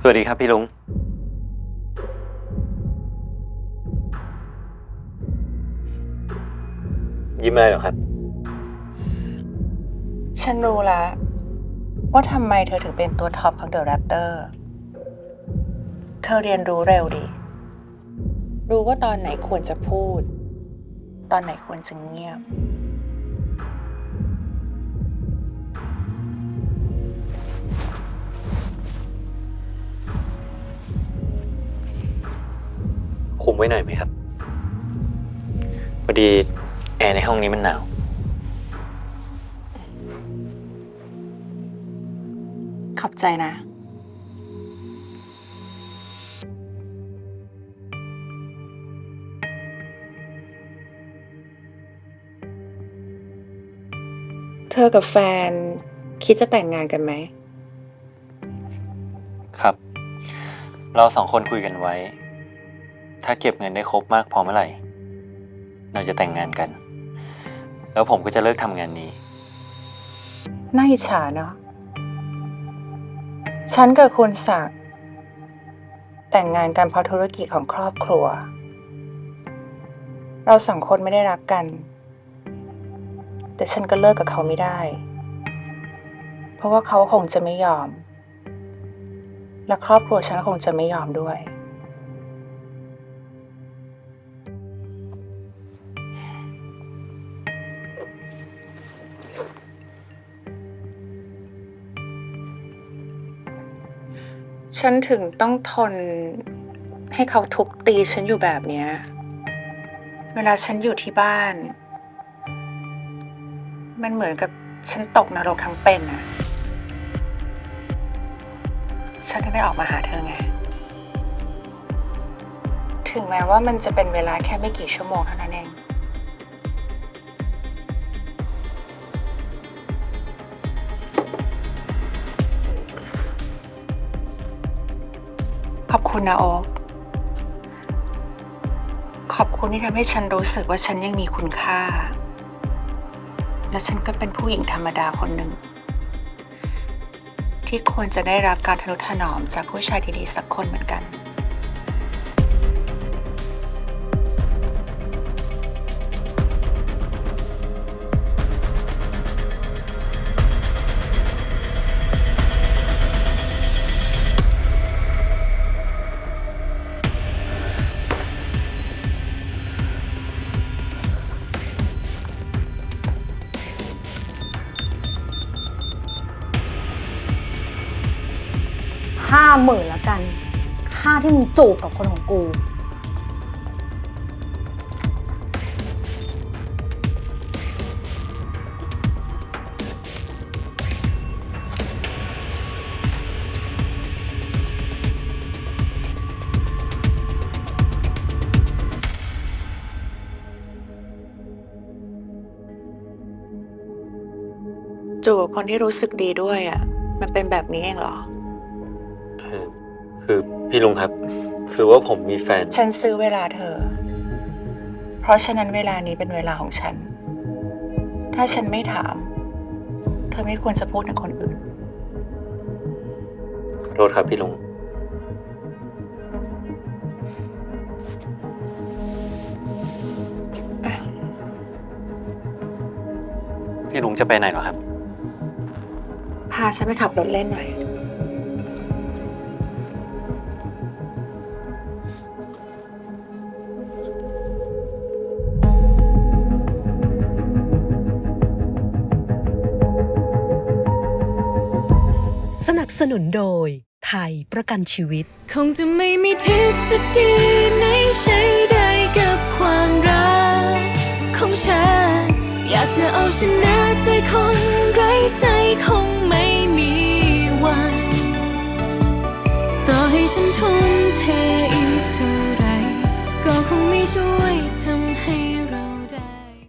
สวัสดีครับพี่ลุง ยิ้มอะไรเหรอครับ ฉันรู้แล้วว่าทำไมเธอถึงเป็นตัวท็อปของเดอะแรปเตอร์ เธอเรียนรู้เร็วดี รู้ว่าตอนไหนควรจะพูด ตอนไหนควรจะเงียบ คุมไว้หน่อยไหมครับพอดีแอร์ในห้องนี้มันหนาว ขอบใจนะ เธอกับแฟน คิดจะแต่งงานกันไหม ครับ เราสองคนคุยกันไว้ ถ้าเก็บเงินได้ครบมากพอเมื่อไหร่ เราจะแต่งงานกัน แล้วผมก็จะเลิกทำงานนี้ น่าอิจฉาเนาะ ฉันกับคุณศักดิ์แต่งงานกันเพราะธุรกิจของครอบครัว เราสองคนไม่ได้รักกัน แต่ฉันก็เลิกกับเขาไม่ได้ เพราะว่าเขาคงจะไม่ยอม และครอบครัวฉันคงจะไม่ยอมด้วย ฉันถึงต้องทนให้เขาทุบตีฉันอยู่แบบเนี้ย เวลาฉันอยู่ที่บ้าน มันเหมือนกับฉันตกนรกทั้งเป็นอะฉันถึงได้ออกมาหาเธอไง ถึงแม้ว่ามันจะเป็นเวลาแค่ไม่กี่ชั่วโมงเท่านั้นเอง ขอบคุณนะโอ๊คขอบคุณที่ทำให้ฉันรู้สึกว่าฉันยังมีคุณค่า และฉันก็เป็นผู้หญิงธรรมดาคนหนึ่ง ที่ควรจะได้รับการทนุถนอมจากผู้ชายดีๆสักคนเหมือนกัน ห้าหมื่นละกัน ค่าที่มึงจูบกับคนของกู จูบกับคนที่รู้สึกดีด้วยอะ มันเป็นแบบนี้เองเหรอ เออคือพี่ลุงครับ คือว่าผมมีแฟน ฉันซื้อเวลาเธอ เพราะฉะนั้นเวลานี้เป็นเวลาของฉัน ถ้าฉันไม่ถาม เธอไม่ควรจะพูดถึงคนอื่น ขอโทษครับพี่ลุง พี่ลุงจะไปไหนเหรอครับ พาฉันไปขับรถเล่นหน่อย สนับสนุนโดย ไทยประกันชีวิต คงจะไม่มีทฤษฎีไหนใช้ได้กับความรักของฉัน อยากจะเอาชนะใจคนไร้ใจคงไม่มีวัน ต่อให้ฉันทุ่มเทอีกเท่าไรก็คงไม่ช่วยทำ